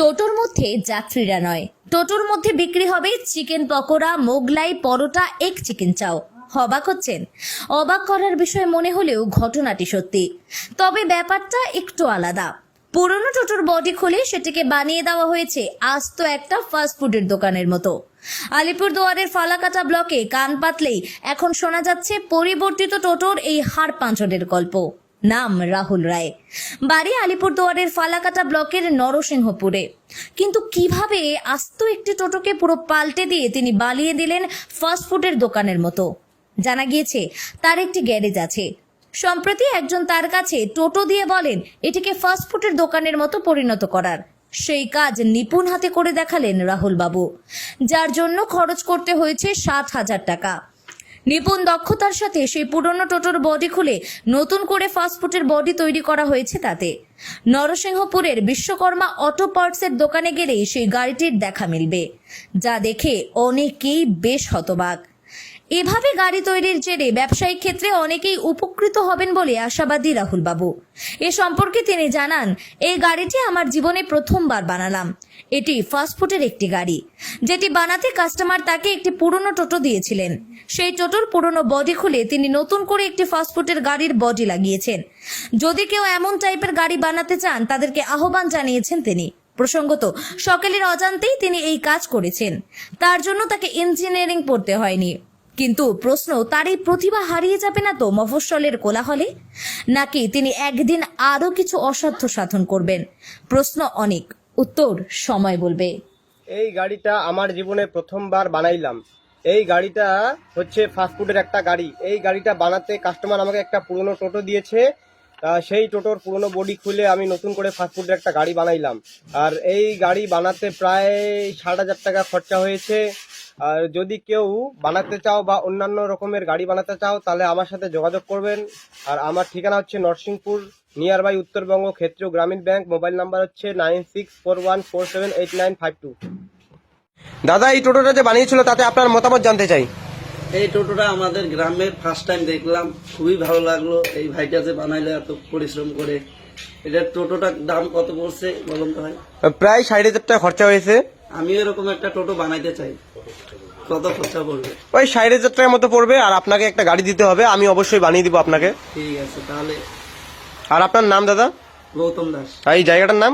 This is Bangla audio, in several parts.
টোটোর মধ্যে যাত্রীরা নয়। টোটোর মধ্যে বিক্রি হবে চিকেন পকোড়া, মোগলাই, পরোটা এক চিকেন চাও। অবাক হচ্ছেন। অবাক করার বিষয় মনে হলেও ঘটনাটি সত্যি। তবে ব্যাপারটা একটু আলাদা। পুরনো টোটোর বডি খুলে সেটিকে বানিয়ে দেওয়া হয়েছে আস্ত একটা ফাস্ট ফুডের দোকানের মতো। আলিপুরদুয়ারের ফালাকাটা ব্লকে কান পাতলেই এখন শোনা যাচ্ছে পরিবর্তিত টোটোর এই হাড় পাঁচনের গল্প। নাম রাহুল রায়। বাড়ি আলিপুরদুয়ারের ফালাকাটা ব্লকের নরসিংহপুরে। কিন্তু কীভাবে আস্ত একটি টোটোকে পুরো পাল্টে দিয়ে তিনি বালিয়ে দিলেন ফাস্টফুডের দোকানের মতো? জানা গিয়েছে, তার একটি গ্যারেজ আছে। সম্প্রতি একজন তার কাছে টোটো দিয়ে বলেন, এটিকে ফাস্টফুডের দোকানের মতো পরিণত করার। সেই কাজ নিপুণ হাতে করে দেখালেন রাহুল বাবু যার জন্য খরচ করতে হয়েছে সাত হাজার টাকা। নিপুণ দক্ষতার সাথে সেই পুরনো টোটোর বডি খুলে নতুন করে ফাস্টফুডের বডি তৈরি করা হয়েছে তাতে। নরসিংহপুরের বিশ্বকর্মা অটো পার্টসের দোকানে গেলেই সেই গাড়িটির দেখা মিলবে, যা দেখে অনেকেই বেশ হতবাক। এভাবে গাড়ি তৈরির জেরে ব্যবসায়িক ক্ষেত্রে অনেকেই উপকৃত হবেন বলে আশাবাদী রাহুল বাবু এ সম্পর্কে তিনি জানান, এই গাড়িটি আমার জীবনে প্রথমবার বানালাম। এটি ফাস্টফুডের একটি গাড়ি। যেটি বানাতে কাস্টমার তাকে একটি পুরনো টোটো দিয়েছিলেন। সেই টোটোর পুরনো বডি খুলে তিনি নতুন করে একটি ফাস্টফুডের গাড়ির বডি লাগিয়েছেন। যদি কেউ এমন টাইপের গাড়ি বানাতে চান, তাদেরকে আহ্বান জানিয়েছেন তিনি। প্রসঙ্গত, সকলের অজান্তেই তিনি এই কাজ করেছেন। তার জন্য তাকে ইঞ্জিনিয়ারিং পড়তে হয়নি। কিন্তু প্রশ্ন তার এই প্রতিভা হারিয়ে যাবে না তো মফস্বলের কোলাহলে? নাকি তিনি একদিন আরও কিছু অসাধ্য সাধন করবেন? প্রশ্ন অনেক, উত্তর সময় বলবে। এই গাড়িটা আমার জীবনে প্রথমবার বানাইলাম। এই গাড়িটা হচ্ছে ফাস্টফুডের একটা গাড়ি। এই গাড়িটা বানাতে কাস্টমার আমাকে একটা পুরনো টোটো দিয়েছে। সেই টোটোর পুরনো বডি খুলে আমি নতুন করে ফাস্টফুডের একটা গাড়ি বানাইলাম। আর এই গাড়ি বানাতে প্রায় ষাট হাজার টাকা খরচা হয়েছে। আর যদি কেউ বানাতে চাও বা অন্যান্য রকমের গাড়ি বানাতে চাও তাহলে আমার সাথে যোগাযোগ করবেন। আর আমার ঠিকানা হচ্ছে Narsinghpur near by Uttarbanga Kshetriya Gramin bank. Mobile number হচ্ছে nine six four one four seven eight nine five two. দাদা এই টোটোটা যে বানিয়েছিল তাতে আপনার মতামত জানতে চাই। এই টোটোটা আমাদের গ্রামে ফার্স্ট টাইম দেখলাম। খুবই ভালো লাগল। এই ভাইটা যে বানাইলো এত পরিশ্রম করে। এটার টোটোটার দাম কত পড়ছে বলুন তো ভাই? প্রায় ষাট হাজার টাকা খরচা হয়েছে। আমি এরকম একটা টোটো বানাইতে চাই। কত খরচা পড়বে? ওই ষাট হাজার টাকার মতো পড়বে আর আপনাকে একটা গাড়ি দিতে হবে আমি অবশ্যই বানিয়ে দিব আপনাকে। ঠিক আছে তাহলে আর আপনার নাম দাদা? গৌতম দাস। এই জায়গাটার নাম?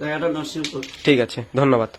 জায়গাটা নরসিংপুর। ঠিক আছে ধন্যবাদ।